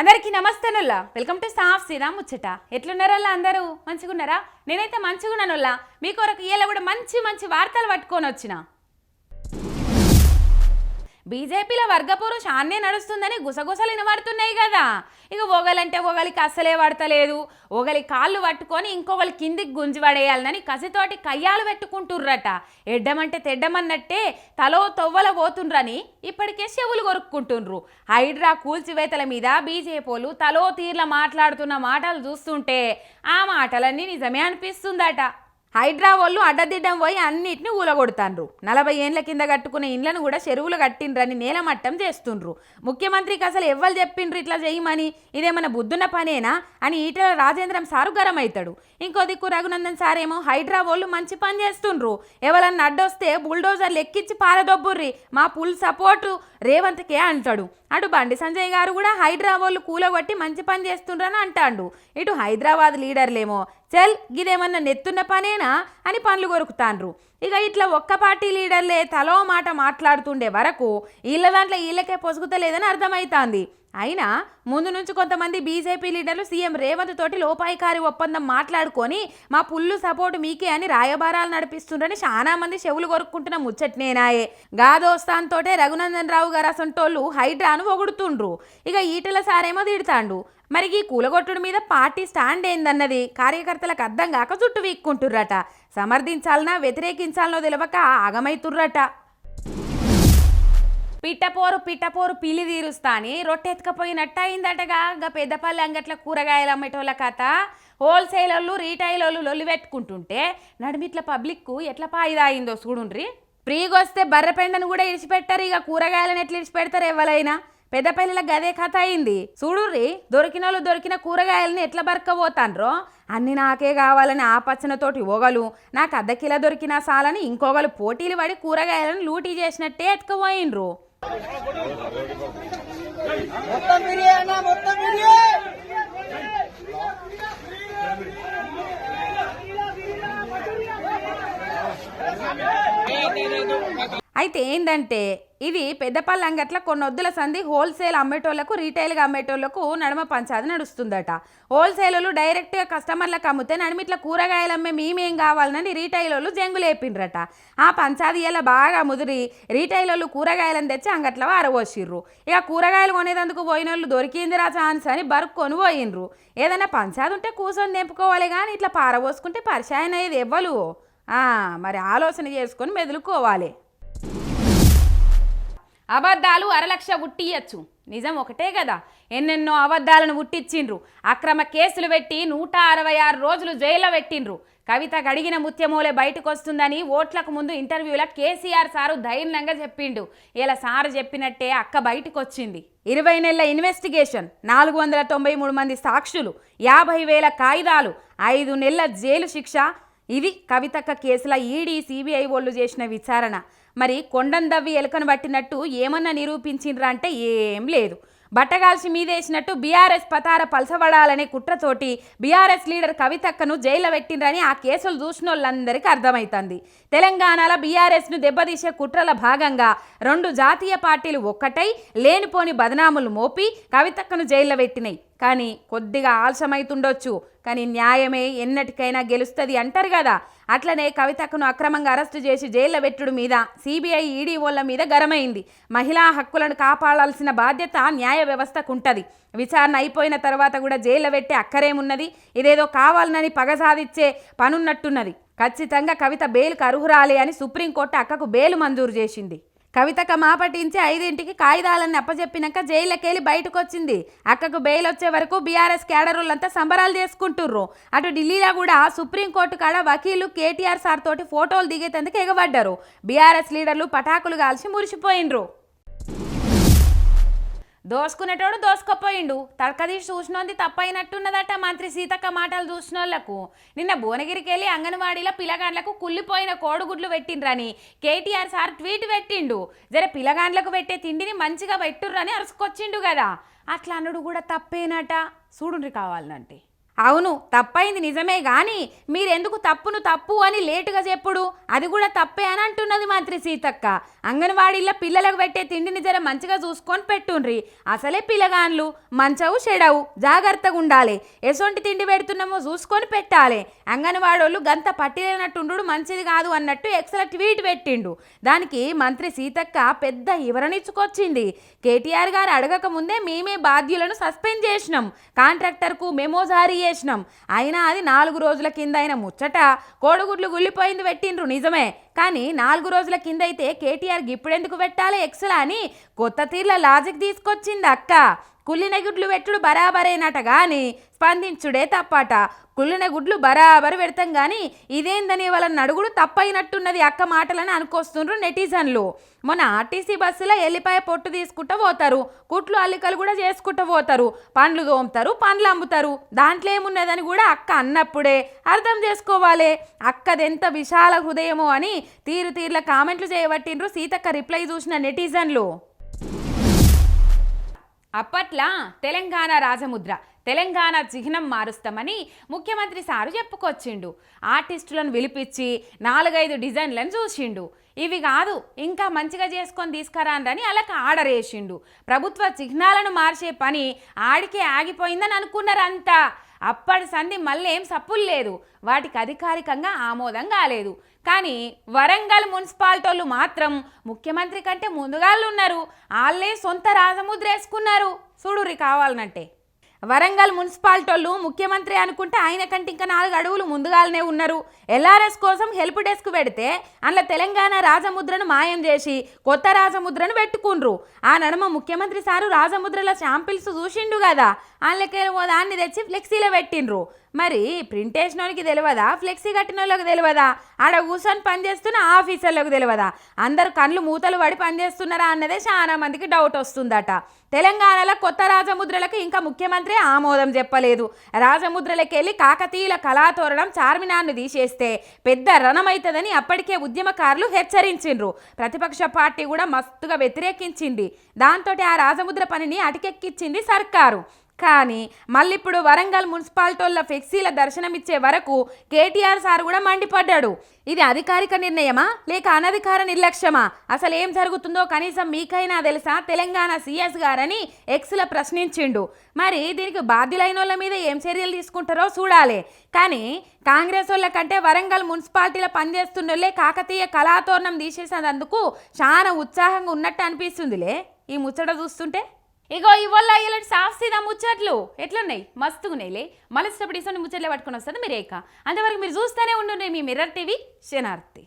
అందరికీ నమస్తేనుల్లా. Welcome to సాఫ్ సీదా ముచ్చట. ఎట్లున్నారల్లా అందరూ? మంచిగున్నారా? నేనైతే మంచిగున్నానుల్లా. మీ కొరకు ఇలా కూడా మంచి మంచి వార్తలు పట్టుకొని వచ్చిన బీజేపీలో వర్గపోరు షాన్నే నడుస్తుందని గుసగుసలు వినబడుతున్నాయి కదా. ఇక ఒగలంటే ఒగలికి అస్సలే పడతలేదు ఒగలి కాళ్ళు పట్టుకొని ఇంకొకరి కిందికి గుంజి పడేయాలని కసితోటి కయ్యాలు పెట్టుకుంటుర్రట. ఎడ్డమంటే తెడ్డమన్నట్టే తలో తొవ్వల పోతుండ్రని ఇప్పటికే చెవులు కొరుక్కుంటుండ్రు. హైడ్రా కూల్చివేతల మీద బీజేపీలు తలో తీర్ల మాట్లాడుతున్న మాటలు చూస్తుంటే ఆ మాటలన్నీ నిజమే అనిపిస్తుందట. హైడ్రా వాళ్ళు అడ్డదిడ్డం పోయి అన్నిటిని ఊలగొడుతాండ్రు. నలభై ఏండ్ల కింద కట్టుకున్న ఇండ్లను కూడా చెరువులు కట్టిండ్రని నేలమట్టం చేస్తుండ్రు. ముఖ్యమంత్రికి అసలు ఎవ్వరు చెప్పిండ్రు ఇట్లా చేయమని? ఇదేమన్నా బుద్ధున్న పనేనా? అని ఈటల రాజేంద్రం సారు గరమవుతాడు ఇంకో దిక్కు రఘునందన్ సారేమో హైడ్రా వాళ్ళు మంచి పని చేస్తుండ్రు. ఎవరన్నా అడ్డొస్తే బుల్డోజర్ లెక్కించి పారదొబ్బుర్రి. మా పుల్ సపోర్టు రేవంత్కే అంటాడు. అటు బండి సంజయ్ గారు కూడా హైడ్రా వాళ్ళు కూలగొట్టి మంచి పని చేస్తుండ్రని అంటాండు. ఇటు హైదరాబాద్ లీడర్లేమో చల్ గిదేమన్నా నెత్తున్న పనేనా అని పనులు కొరుకుతాండ్రు ఇక ఇట్లా ఒక్క పార్టీ లీడర్లే తలో మాట మాట్లాడుతుండే వరకు వీళ్ళ దాంట్లో వీళ్ళకే పొసుగుతలేదని అర్థమవుతోంది అయినా ముందు నుంచి కొంతమంది బీజేపీ లీడర్లు సీఎం రేవంత్ తోటి లోపాయికారి ఒప్పందం మాట్లాడుకొని మా పుల్లు సపోర్టు మీకే అని రాయబారాలు నడిపిస్తుండ్రని చాలా మంది చెవులు కొరుక్కుంటున్న ముచ్చట్నేనాయే. గాదోస్తాన్ తోటే రఘునందన్ రావు గారు అసంటోళ్ళు హైడ్రాను పొగుడుతుండ్రు ఇక ఈటల సారేమో తిడతాండు. మరి ఈ కూలగొట్టుడు మీద పార్టీ స్టాండ్ ఏందన్నది? కార్యకర్తలకు అర్థం కాక జుట్టు వీక్కుంటుర్రట. సమర్థించాలనా వ్యతిరేకించాలనో తెలవక ఆగమైతుర్రట. పిట్టపోరు పిట్టపోరు పిలి తీరుస్తా అని రొట్టెత్తుకపోయినట్టు అయిందటగా గా పెద్దపల్లి అంగట్ల కూరగాయలు అమ్మేటోళ్ళ కథ. హోల్సేలర్లు రీటైలర్లు లొల్లి పెట్టుకుంటుంటే నడిమిట్ల పబ్లిక్కు ఎట్లా పాయిదా అయిందో చూడుండ్రి. ఫ్రీగా వస్తే బర్రెపెండను కూడా ఇడిచిపెట్టారు ఇక కూరగాయలను ఎట్లా ఇడిచిపెడతారు ఎవరైనా పెద్దపల్లిలో గదే కథ అయింది. చూడుర్రి దొరికిన వాళ్ళు దొరికిన కూరగాయలని ఎట్లా బరకపోతాండ్రో అన్ని నాకే కావాలని ఆ పచ్చనతోటి ఒగలు నాకు అర్ధ కిలో దొరికినా సాలని ఇంకొకరు పోటీలు పడి కూరగాయలను లూటీ చేసినట్టే మీడియా అయితే ఏందంటే ఇది పెద్దపల్లి అంగట్ల కొన్ని వద్దుల సంధి హోల్సేల్ అమ్మేటోళ్ళకు రీటైల్గా అమ్మేటోళ్ళకు నడుమ పంచాది నడుస్తుందట. హోల్సేలర్లు డైరెక్ట్గా కస్టమర్లకు అమ్మితే నడిమిట్ల కూరగాయలు అమ్మే మేమేం కావాలని రీటైలర్లు జంగులేపిండ్రట ఆ పంచాది ఇలా బాగా ముదిరి రీటైలర్లు కూరగాయలను తెచ్చి అంగట్ల వారవోసిర్రు ఇక కూరగాయలు కొనేదందుకు పోయిన వాళ్ళు దొరికిందిరా ఛాన్స్ అని బరుక్కొని పోయినరు ఏదైనా పంచాది ఉంటే కూర్చొని నింపుకోవాలి కానీ ఇట్లా పారవోసుకుంటే పరిచయం అయ్యేది ఇవ్వలు మరి ఆలోచన చేసుకొని మెదులుకోవాలి. అబద్ధాలు అరలక్ష ఉట్టియచ్చు. నిజం ఒకటే కదా. ఎన్నెన్నో అబద్ధాలను ఉట్టించిండ్రు అక్రమ కేసులు పెట్టి నూట అరవై ఆరు రోజులు జైల్లో పెట్టిండ్రు. కవిత గడిగిన ముత్యమూలే బయటకు వస్తుందని ఓట్లకు ముందు ఇంటర్వ్యూలో కేసీఆర్ సారు ధైర్యంగా చెప్పిండు. ఇలా సారు చెప్పినట్టే అక్క బయటకు వచ్చింది ఇరవై నెలల ఇన్వెస్టిగేషన్ నాలుగు వందల తొంభై మూడు మంది సాక్షులు యాభై వేల కాయిదాలు ఐదు నెలల జైలు శిక్ష. ఇది కవితక్క కేసుల ఈడీ సిబిఐ వాళ్ళు చేసిన విచారణ. మరి కొండం దవ్వి ఎలుకను పట్టినట్టు ఏమన్నా నిరూపించిండ్రా అంటే ఏం లేదు. బట్టగాల్చి మీదేసినట్టు బీఆర్ఎస్ పతార పలసబడాలనే కుట్రతోటి బీఆర్ఎస్ లీడర్ కవితక్కను జైల్లో పెట్టిండ్రని ఆ కేసులు చూసిన వాళ్ళందరికీ అర్థమవుతుంది తెలంగాణలో బీఆర్ఎస్ను దెబ్బతీసే కుట్రల భాగంగా రెండు జాతీయ పార్టీలు ఒక్కటై లేనిపోని బదనాములు మోపి కవితక్కను జైల్లో పెట్టినాయి. కానీ కొద్దిగా ఆలస్యమైతుండొచ్చు. కానీ న్యాయమే ఎన్నటికైనా గెలుస్తుంది అంటారు కదా. అట్లనే కవితకును అక్రమంగా అరెస్టు చేసి జైల్లో పెట్టుడు మీద సిబిఐ ఈడీఓల మీద గరమైంది. మహిళా హక్కులను కాపాడాల్సిన బాధ్యత న్యాయ వ్యవస్థకు ఉంటుంది విచారణ అయిపోయిన తర్వాత కూడా జైల్లో పెట్టే అక్కరేమున్నది? ఇదేదో కావాలనని పగ సాధించే పనున్నట్టున్నది. ఖచ్చితంగా కవిత బెయిల్కు అర్హురాలి అని సుప్రీంకోర్టు అక్కకు బెయిల్ మంజూరు చేసింది. కవితక మాపటించి ఐదింటికి కాగితాలని అప్పచెప్పినాక జైల్లోకెళ్ళి బయటకు వచ్చింది అక్కకు బెయిల్ వచ్చే వరకు బీఆర్ఎస్ క్యాడరులంతా సంబరాలు చేసుకుంటుర్రు. అటు ఢిల్లీలో కూడా సుప్రీంకోర్టు కాడ వకీలు కేటీఆర్ సార్ తోటి ఫోటోలు దిగేటందుకు ఎగబడ్డారు. బీఆర్ఎస్ లీడర్లు పటాకులు కాల్చి మురిసిపోయిండ్రు. దోసుకునేటోడు దోసుకోపోయిండు. తడకదీసి చూసినోంది తప్పైనట్టున్నదట మంత్రి సీతక్క మాటలు చూసినోళ్ళకు. నిన్న భువనగిరికి వెళ్ళి అంగన్వాడీలో పిల్లగాండ్లకు కుళ్ళిపోయిన కోడిగుడ్లు పెట్టిండ్రని కేటీఆర్ సార్ ట్వీట్ పెట్టిండు. జర పిల్లగాండ్లకు పెట్టే తిండిని మంచిగా పెట్టుర్రని అరుసుకొచ్చిండు కదా. అట్లా అనుడు కూడా తప్పేనట. చూడుండ్రి కావాలంటే అవును తప్పైంది నిజమే గాని మీరెందుకు తప్పును తప్పు అని లేటుగా చెప్పుడు? అది కూడా తప్పే అని అంటున్నది మంత్రి సీతక్క. అంగన్వాడీలో పిల్లలకు పెట్టే తిండిని జర మంచిగా చూసుకొని పెట్టుండ్రి. అసలే పిల్లగాన్లు మంచవు చెడవు జాగ్రత్తగా ఉండాలి. ఎసొంటి తిండి పెడుతున్నామో చూసుకొని పెట్టాలి. అంగన్వాడోళ్ళు గంత పట్టిలేనట్టుండు మంచిది కాదు అన్నట్టు ఎక్సల ట్వీట్ పెట్టిండు. దానికి మంత్రి సీతక్క పెద్ద వివరణిచ్చుకొచ్చింది కేటీఆర్ గారు అడగక ముందే మేమే బాధ్యులను సస్పెండ్ చేసినాం. కాంట్రాక్టర్కు మెమో జారీ చేసినాం. అయినా అది నాలుగు రోజుల కింద అయిన ముచ్చట. కోడిగుడ్లు గుల్లిపోయింది పెట్టిండ్రు నిజమే. కానీ నాలుగు రోజుల కింద అయితే కేటీఆర్కి ఇప్పుడెందుకు పెట్టాలి ఎక్సలా అని కొత్త తీర్ల లాజిక్ తీసుకొచ్చింది అక్క. కుళ్ళిన గుడ్లు పెట్టుడు బరాబరేనట గాని స్పందించుడే తప్పట. కుళ్ళిన గుడ్లు బరాబరు పెడతాం కానీ ఇదేందని వాళ్ళని నడుగుడు తప్పైనట్టున్నది అక్క మాటలని అనుకొస్తుండ్రు నెటిజన్లు. మొన్న ఆర్టీసీ బస్సులో ఎల్లిపాయ పొట్టు తీసుకుంటూ పోతారు. కుట్లు అల్లికలు కూడా చేసుకుంటూ పోతారు. పండ్లు తోముతారు పండ్లు అమ్ముతారు. దాంట్లో ఏమున్నదని కూడా అక్క అన్నప్పుడే అర్థం చేసుకోవాలి. అక్కదెంత విశాల హృదయమో అని తీరు తీర్ల కామెంట్లు చేయబట్టిండ్రు సీతక్క రిప్లై చూసిన నెటిజన్లు. అప్పట్లా తెలంగాణ రాజముద్ర తెలంగాణ చిహ్నం మారుస్తామని ముఖ్యమంత్రి సారు చెప్పుకొచ్చిండు. ఆర్టిస్టులను పిలిపించి నాలుగైదు డిజైన్లను చూసిండు. ఇవి కాదు ఇంకా మంచిగా చేసుకొని తీసుకురాండ్రని అలాగ ఆర్డర్ వేసిండు ప్రభుత్వ చిహ్నాలను మార్చే పని ఆడికే ఆగిపోయిందని అనుకున్నారంతా అప్పటి సంధి మళ్ళీ ఏం సప్పులు లేదు. వాటికి అధికారికంగా ఆమోదం కాలేదు. కానీ వరంగల్ మున్సిపాలిటోళ్ళు మాత్రం ముఖ్యమంత్రి కంటే ముందుగాళ్ళు ఉన్నారు వాళ్ళే సొంత రాజముద్ర వేసుకున్నారు. చూడురి కావాలనంటే. వరంగల్ మున్సిపాలిటోళ్ళు ముఖ్యమంత్రి అనుకుంటే ఆయన కంటే ఇంకా నాలుగు అడుగులు ముందుగానే ఉన్నారు. ఎల్ఆర్ఎస్ కోసం హెల్ప్ డెస్క్ పెడితే అందులో తెలంగాణ రాజముద్రను మాయం చేసి కొత్త రాజముద్రను పెట్టుకుండ్రు. ఆ నడుమ ముఖ్యమంత్రి సారు రాజముద్రల శాంపిల్స్ చూసిండు కదా. అందులోకి దాన్ని తెచ్చి ఫ్లెక్సీలో పెట్టిండ్రు. మరి ప్రింట్ వేసిన తెలియదా ఫ్లెక్సీ కట్టిన వాళ్ళకి తెలియదా ఆడ కూర్చొని పనిచేస్తున్న ఆఫీసర్లకు తెలియదా అందరు కళ్ళు మూతలు పడి పనిచేస్తున్నారా అన్నదే చాలా మందికి డౌట్ వస్తుందట. తెలంగాణలో కొత్త రాజముద్రలకు ఇంకా ముఖ్యమంత్రి ఆమోదం చెప్పలేదు. రాజముద్రలకు వెళ్ళి కాకతీయుల కళాతోరణం చార్మినార్ను తీసేస్తే పెద్ద రణమైతుందని అప్పటికే ఉద్యమకారులు హెచ్చరించిండ్రు. ప్రతిపక్ష పార్టీ కూడా మస్తుగా వ్యతిరేకించింది. దాంతో ఆ రాజముద్ర పనిని అటకెక్కించింది సర్కారు. కానీ మళ్ళీ ఇప్పుడు వరంగల్ మున్సిపాలిటీల ఫ్లెక్సీల దర్శనమిచ్చే వరకు కేటీఆర్ సార్ కూడా మండిపడ్డాడు. ఇది అధికారిక నిర్ణయమా? లేక అనధికార నిర్లక్ష్యమా? అసలు ఏం జరుగుతుందో కనీసం మీకైనా తెలుసా? తెలంగాణ సీఎస్ గారని ఎక్స్లో ప్రశ్నించిండు. మరి దీనికి బాధ్యులైన వాళ్ళ మీద ఏం చర్యలు తీసుకుంటారో చూడాలి. కానీ కాంగ్రెస్ వాళ్ళ కంటే వరంగల్ మున్సిపాలిటీలో పనిచేస్తున్నోళ్ళే కాకతీయ కళాతోరణం తీసేసినందుకు చాలా ఉత్సాహంగా ఉన్నట్టు అనిపిస్తుందిలే. ఈ ముచ్చట చూస్తుంటే? ఇగో ఇవాళ ఇలాంటి సాఫ్ సీదా ముచ్చట్లు ఎట్లున్నాయి? మస్తుగున్నాయిలే. మళ్ళీ ఇష్టపడి ముచ్చట్లే పట్టుకొని వస్తుంది మీరు ఏక అంతవరకు మీరు చూస్తూనే ఉండండి మీ మిర్రర్ టీవీ శనార్థి